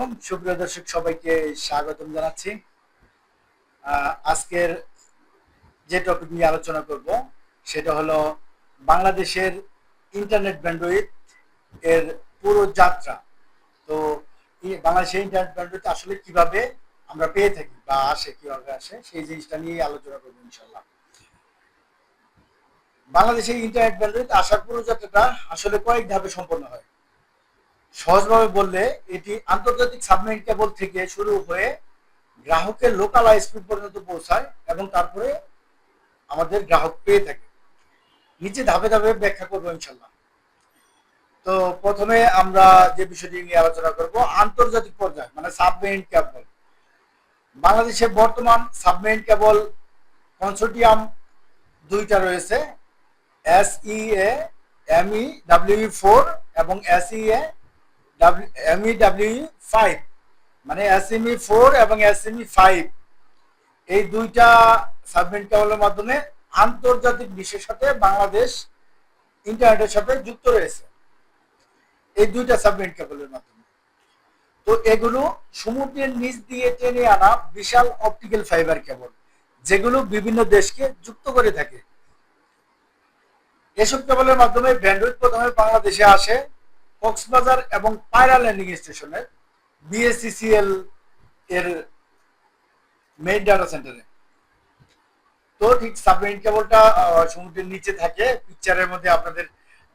আলাইকুম সুপ্রিয় দর্শক, সবাইকে স্বাগতম জানাচ্ছি। আজকের যে টপিক নিয়ে আলোচনা করব, সেটা হলো বাংলাদেশের ইন্টারনেট ব্যান্ডউইথ এর পুরো যাত্রা। তো বাংলাদেশের ইন্টারনেট ব্যান্ডউইথ আসলে কীভাবে আমরা পেয়ে থাকি বা আসে, কীভাবে আসে, সেই জিনিসটা নিয়ে আলোচনা করব ইনশাল্লাহ বাংলাদেশের ইন্টারনেট ব্যান্ডউইথ আসার পুরো যাত্রাটা আসলে কয়েক ধাপে সম্পন্ন হয়। সহজভাবে বললে এটি আন্তর্জাতিক সাবমেরিন কেবল থেকে শুরু হয়ে গ্রাহকের লোকাল আইএসপি পর্যন্ত পৌঁছায় এবং তারপরে আমাদের গ্রাহক পেয়ে থাকে। নিচে ধাপে ধাপে ব্যাখ্যা করব ইনশাল্লাহ। তো প্রথমে আমরা যে বিষয়টি নিয়ে আলোচনা করব, আন্তর্জাতিক পর্যায়ে মানে সাবমেরিন কেবল। বাংলাদেশে বর্তমান সাবমেরিন কেবল কনসোর্টিয়াম দুইটা রয়েছে S E A M E W four এবং S E A M E five মানে এসএমই ফোর এবং এসএমই ফাইভ এই দুইটা সাবমেরিন কেবলের মাধ্যমে আন্তর্জাতিক বিশ্বের সাথে বাংলাদেশ ইন্টারনেটের সাথে যুক্ত রয়েছে। এই দুইটা সাবমেরিন কেবলের মাধ্যমে। তো এগুলো সমুদ্রের নিচ দিয়ে টেনে আনা বিশাল অপটিক্যাল ফাইবার কেবল, যেগুলো বিভিন্ন দেশকে যুক্ত করে থাকে। এসব কেবলের মাধ্যমে ব্যান্ডউইথ প্রথমে বাংলাদেশে আসে। কক্সবাজার এবং পায়রা ল্যান্ডিং স্টেশনের বিএসসিসিএল এর মেইন ডাটা সেন্টারে তো ঠিক সাবমেরিন কেবলটা সমুদ্রের নিচে থাকে। পিকচারের মধ্যে আপনাদের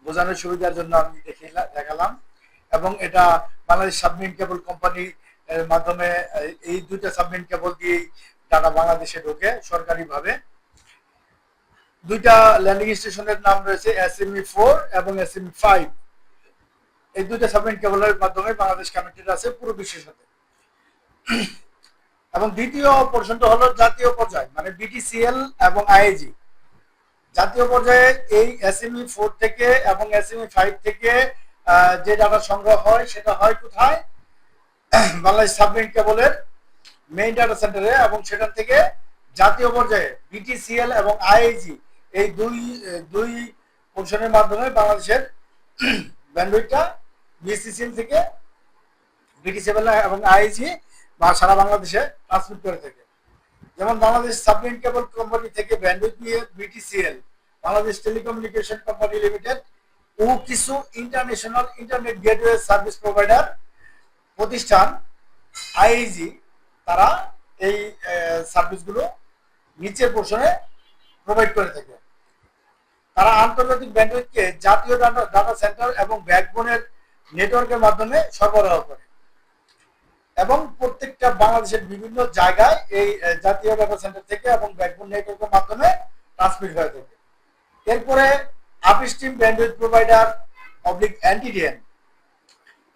বোঝানোর সুবিধার জন্য আমি দেখে দেখালাম। এবং এটা বাংলাদেশ সাবমেরিন কেবল কোম্পানি এর মাধ্যমে এই দুইটা সাবমেরিন কেবল দিয়েই ডাটা বাংলাদেশে ঢোকে সরকারিভাবে। দুইটা ল্যান্ডিং স্টেশনের নাম রয়েছে এসএমই ফোর এবং এসএমই ফাইভ এই দুইটা সাবমেরিন কেবলের মাধ্যমে বাংলাদেশ কানেক্টেড আছে পুরো বিশ্বের সাথে। এবং দ্বিতীয় পোর্শনটা হলো জাতীয় পর্যায় মানে বিটিসিএল এবং আইএজি জাতীয় পর্যায়ে এই এসএমই ফোর থেকে এবং এসএমই ফাইভ থেকে যে ডাটা সংগ্রহ হয় সেটা হয় কোথায়? বাংলাদেশ সাবমেরিন কেবলের মেইন ডাটা সেন্টারে এবং সেখান থেকে জাতীয় পর্যায়ে বিটিসিএল এবং আইএজি এই দুই দুই পোর্শনের মাধ্যমে বাংলাদেশের ব্যান্ডউইথটা বিসিসিএল থেকে বিটিসিএল এবং আইজি বা সারা বাংলাদেশে ট্রান্সমিট করে থাকে। যেমন বাংলাদেশ সাবমেরিন কেবল কোম্পানি থেকে ব্যান্ডউইথ নিয়ে BTCL Bangladesh telecommunication company limited ও কিছু international internet gateway service provider প্রতিষ্ঠান আইজি তারা এই সার্ভিসগুলো নিচের পোর্শনে প্রোভাইড করে থাকে। তারা আন্তর্জাতিক ব্যান্ডউইথকে জাতীয় ডাটা সেন্টার এবং ব্যাকবোনের নেটওয়ার্কের মাধ্যমে সরবরাহ করে। এবং প্রত্যেকটা বাংলাদেশের বিভিন্ন জায়গায় এই জাতীয় ডাটা সেন্টার থেকে এবং ব্যাকবোন নেটওয়ার্কের মাধ্যমে ট্রান্সমিট হয়ে থাকে। এরপরে আপস্ট্রিম ব্যান্ডউইথ প্রোভাইডার অবলিক অ্যান্টিডিএন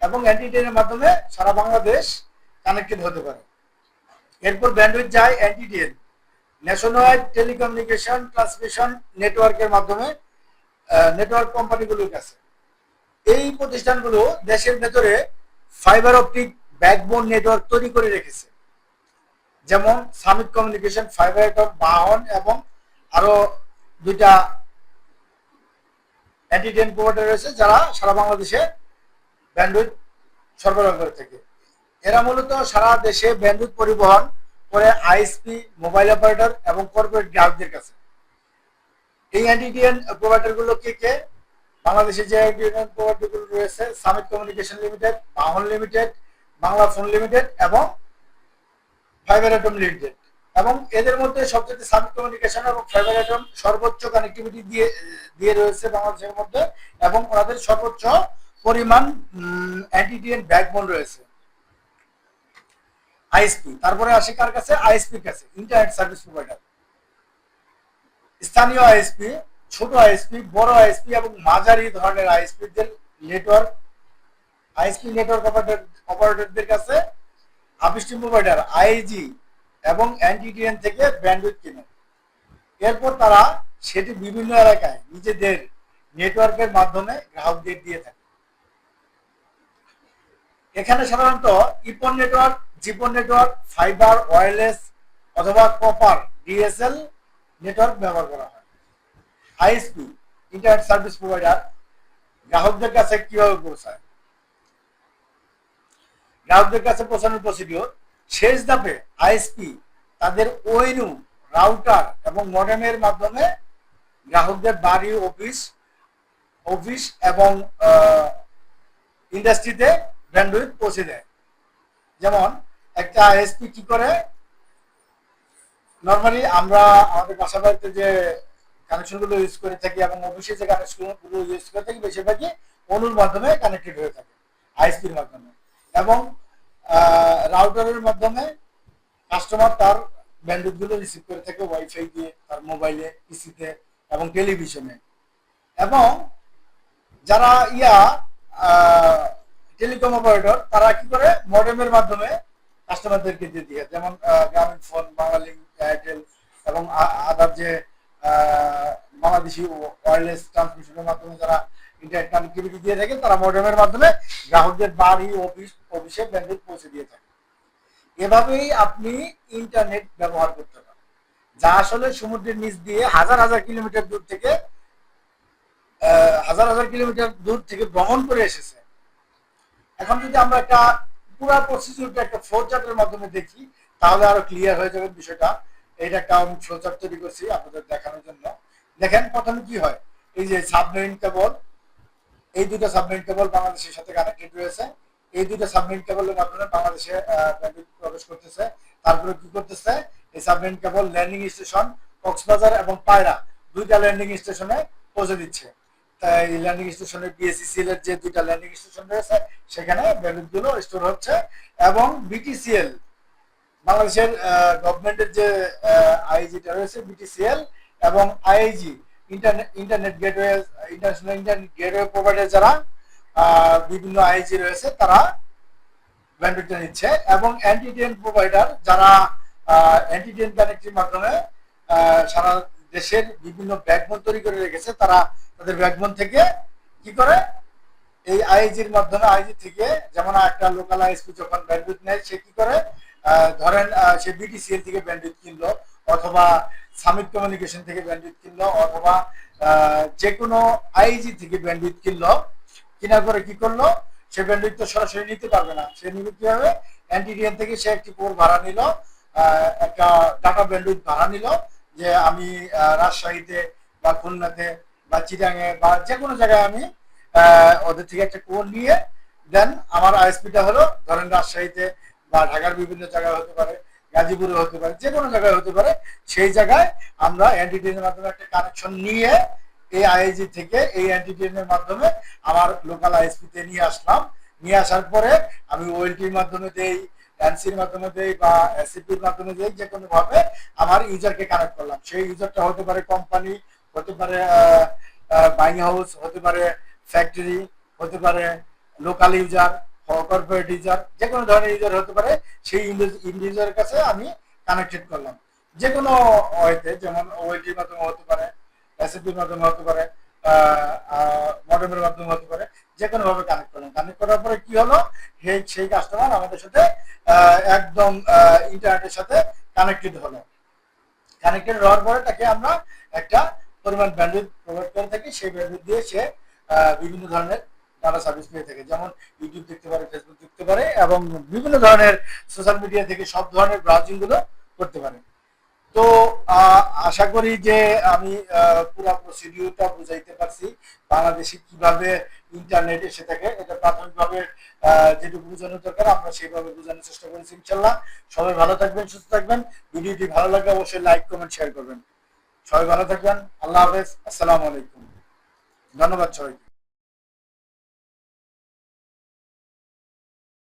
এবং অ্যান্টিডিএনের মাধ্যমে সারা বাংলাদেশ কানেক্টেড হতে পারে। এরপর ব্যান্ডউইথ যায় অ্যান্টিডিএন ন্যাশনাল টেলিকমিউনিকেশন ট্রান্সমিশন নেটওয়ার্কের মাধ্যমে নেটওয়ার্ক কোম্পানিগুলোর কাছে। এই প্রতিষ্ঠানগুলো দেশের ভেতরে ফাইবার অপটিক ব্যাকবোন নেটওয়ার্ক তৈরি করে রেখেছে। যেমন সামিট কমিউনিকেশন ফাইবার অফ বাহন এবং আরও দুইটা অ্যান্টিটেন প্রোভাইডার রয়েছে যারা সারা বাংলাদেশে ব্যান্ডউইথ সরবরাহ করে থাকে। এরা মূলত সারা দেশে ব্যান্ডউইথ পরিবহন করে আইএসপি মোবাইল অপারেটর এবং কর্পোরেট গ্রাহকদের কাছে। এই অ্যান্টিডিএন প্রোভাইডারগুলো কে কে? বাংলাদেশে যে অ্যান্টিডিএন প্রোভাইডার রয়েছে Summit Communication Limited Bahon Limited Bangla phone Limited এবং ফাইবার অ্যাটম লিমিটেড এবং এদের মধ্যে সবচেয়ে সামিট কমিউনিকেশন এবং ফাইবার অ্যাটম সর্বোচ্চ কানেক্টিভিটি দিয়ে দিয়ে রয়েছে বাংলাদেশের মধ্যে এবং ওনাদের সর্বোচ্চ পরিমাণ অ্যান্টিডিএন ব্যাকবোন রয়েছে। আইএসপি তারপরে আসে কার কাছে? আইএসপির কাছে ইন্টারনেট সার্ভিস প্রোভাইডার স্থানীয় আইএসপি ছোট আইএসপি, বড় আইএসপি এবং মাঝারি ধরনের আইএসপিদের নেটওয়ার্ক আইএসপি নেটওয়ার্ক অপারেটরদের কাছে আপস্ট্রিম প্রোভাইডার আইজি এবং এনটিটিএন থেকে ব্যান্ডউইথ কিনে এরপর তারা সেটি বিভিন্ন এলাকায় নিজেদের নেটওয়ার্কের মাধ্যমে গ্রাহকদের দিয়ে থাকে। এখানে সাধারণত EPON network GPON network fibre wireless অথবা কপার ডিএসএল নেটওয়ার্ক ব্যবহার করা হয়। আইএসপি ইন্টারনেট সার্ভিস প্রোভাইডার গ্রাহকদের কাছে কীভাবে পৌঁছায়? গ্রাহকদের কাছে পৌঁছানোর প্রসিডিওর শেষ ধাপে আইএসপি তাদের ওএনইউ রাউটার এবং মডেমের মাধ্যমে গ্রাহকদের বাড়ি অফিস অফিস এবং ইন্ডাস্ট্রিতে ব্যান্ডউইথ পৌঁছে দেয়। যেমন, একটা আইএসপি কি করে? নর্মালি আমরা আমাদের বাসা বাড়িতে যে কানেকশনগুলো ইউজ করে থাকি এবং অফিসে যে কানেকশনগুলো ইউজ করে থাকি, বেশিরভাগই অনুর মাধ্যমে কানেক্টেড হয়ে থাকে আইএসপির মাধ্যমে। এবং রাউটারের মাধ্যমে কাস্টমার তার ব্যান্ডউইথগুলো রিসিভ করে থাকে ওয়াইফাই দিয়ে, তার মোবাইলে পিসিতে এবং টেলিভিশনে এবং যারা ইয়া টেলিকম অপারেটর তারা কি করে? মডেমের মাধ্যমে কাস্টমারদেরকে দিয়ে দিয়ে, যেমন গ্রামীণ ফোন বাঙালি এয়ারটেল এবং আদার যে বাংলাদেশি ওয়্যারলেস ট্রান্সমিশনের মাধ্যমে যারা ইন্টারনেট কানেক্টিভিটি দিয়ে থাকে তারা মডেমের মাধ্যমে গ্রাহকদের বাড়ি অফিস অফিসে ব্যান্ডউইথ পৌঁছে দিয়ে থাকে এভাবেই আপনি ইন্টারনেট ব্যবহার করতে পারেন। যা আসলে সমুদ্রের নিচ দিয়ে হাজার হাজার কিলোমিটার দূর থেকে হাজার হাজার কিলোমিটার দূর থেকে ভ্রমণ করে এসেছে। এখন যদি আমরা একটা পুরো প্রসিডিউরটা একটা ফ্লো চার্টের মাধ্যমে দেখি, তাহলে আরও ক্লিয়ার হয়ে যাবে বিষয়টা। একটা আমি ফ্লো তৈরি করছি আপনাদের দেখানোর জন্য। দেখেন প্রথমে কি হয়? এই যে সাবমেরিন কেবল এই দুটো সাবমেরিন কেবল বাংলাদেশের সাথে কানেক্টেড রয়েছে। এই দুটো সাবমেরিন কেবলের মাধ্যমে বাংলাদেশে প্রবেশ করতেছে। তারপরে কি করতেছে? এই submarine cable landing station Cox's Bazar এবং পায়রা দুইটা ল্যান্ডিং স্টেশনে পৌঁছে দিচ্ছে। তাই ল্যান্ডিং স্টেশনে বিএসসিসিএল এর যে দুইটা ল্যান্ডিং স্টেশন রয়েছে, সেখানে ব্যালুটগুলো স্টোর হচ্ছে এবং বিটিসিএল বাংলাদেশের গভর্নমেন্টের যে আইজিটা রয়েছে বিটিসিএল এবং IIG internet gateway international internet gateway provider যারা বিভিন্ন আইজি রয়েছে, তারা ব্যান্ডউইথটা নিচ্ছে এবং অ্যান্টিটেন প্রোভাইডার যারা অ্যান্টিটেন কানেক্টের মাধ্যমে সারা দেশের বিভিন্ন ব্যাকবোন তৈরি করে রেখেছে, তারা তাদের ব্যাকবোন থেকে কি করে? এই আইজির মাধ্যমে আইজি থেকে যেমন একটা লোকাল আইএসপি যখন ব্যান্ডউইথ নেয়, সে কি করে? ধরেন সে বিটিসিএল থেকে ব্যান্ডউইথ কিনলো, অথবা সামিট কমিউনিকেশন থেকে ব্যান্ডউইথ কিনলো, অথবা যে কোনো আইজি থেকে ব্যান্ডউইথ কিনলো, কেনার পরে কি করল? সে ব্যান্ডউইথ তো সরাসরি নিতে পারবে না। সে নিবে হবে অ্যান্টিডিএন থেকে সে একটি কোর ভাড়া নিল একটা ডাটা ব্যান্ডউইথ ভাড়া নিল, যে আমি রাজশাহীতে বা খুলনাতে বা চিটাঙে বা যে কোনো জায়গায় আমি ওদের থেকে একটা কোর নিয়ে, দেন আমার আইএসপিটা হলো, ধরেন রাজশাহীতে বা ঢাকার বিভিন্ন জায়গায় হতে পারে, গাজীপুরে হতে পারে, যে কোনো জায়গায় হতে পারে, সেই জায়গায় আমরা অ্যান্টিডিএনের মাধ্যমে একটা কানেকশন নিয়ে এই আইএজি থেকে এই অ্যান্টিডিএনের মাধ্যমে আমার লোকাল আইএসপি তে নিয়ে আসলাম। নিয়ে আসার পরে আমি ওএলটির মাধ্যমে দেই এনসির মাধ্যমে দেই বা এসিপির মাধ্যমে দেই, যে কোনো ভাবে আমার ইউজারকে কানেক্ট করলাম। সেই ইউজারটা হতে পারে কোম্পানি হতে পারে বাইং হাউস হতে পারে ফ্যাক্টরি হতে পারে লোকাল ইউজার কর্পোরেট ইউজার যে কোনো ধরনের ইউজার হতে পারে, সেই ইন্ডিভিজুয়ালের কাছে আমি কানেক্টেড করলাম। যে কোনো ওয়েতে যেমন ওয়েটির মাধ্যমে হতে পারে এসএপির মাধ্যমে হতে পারে মডেমের মাধ্যমে হতে পারে যে কোনো ভাবে কানেক্ট করলাম। কানেক্ট করার পরে কি হলো? সেই কাস্টমার আমাদের সাথে একদম ইন্টারনেটের সাথে কানেক্টেড হলো। কানেক্টেড হওয়ার পরে তাকে আমরা একটা পরিমাণ ব্যান্ডউইথ প্রোভাইড করে থাকি। সেই ব্যান্ডউইথ দিয়ে সে বিভিন্ন ধরনের ডাটা সার্ভিস পেয়ে থাকে। যেমন ইউটিউব দেখতে পারে ফেসবুক দেখতে পারে এবং বিভিন্ন ধরনের সোশ্যাল মিডিয়া থেকে সব ধরনের ব্রাউজিংগুলো করতে পারে। তো আশা করি যে আমি পুরো প্রসিডিউরটা বুঝাইতে পারছি, বাংলাদেশে কীভাবে ইন্টারনেট এসে থাকে। এটা প্রাথমিকভাবে যেটুকু বোঝানোর দরকার, আমরা সেইভাবে বোঝানোর চেষ্টা করেছি ইনশাল্লাহ সবাই ভালো থাকবেন, সুস্থ থাকবেন। ভিডিওটি ভালো লাগলে অবশ্যই লাইক কমেন্ট শেয়ার করবেন। সবাই ভালো থাকবেন। আল্লাহ হাফেজ। আসসালামু আলাইকুম। ধন্যবাদ সবাইকে।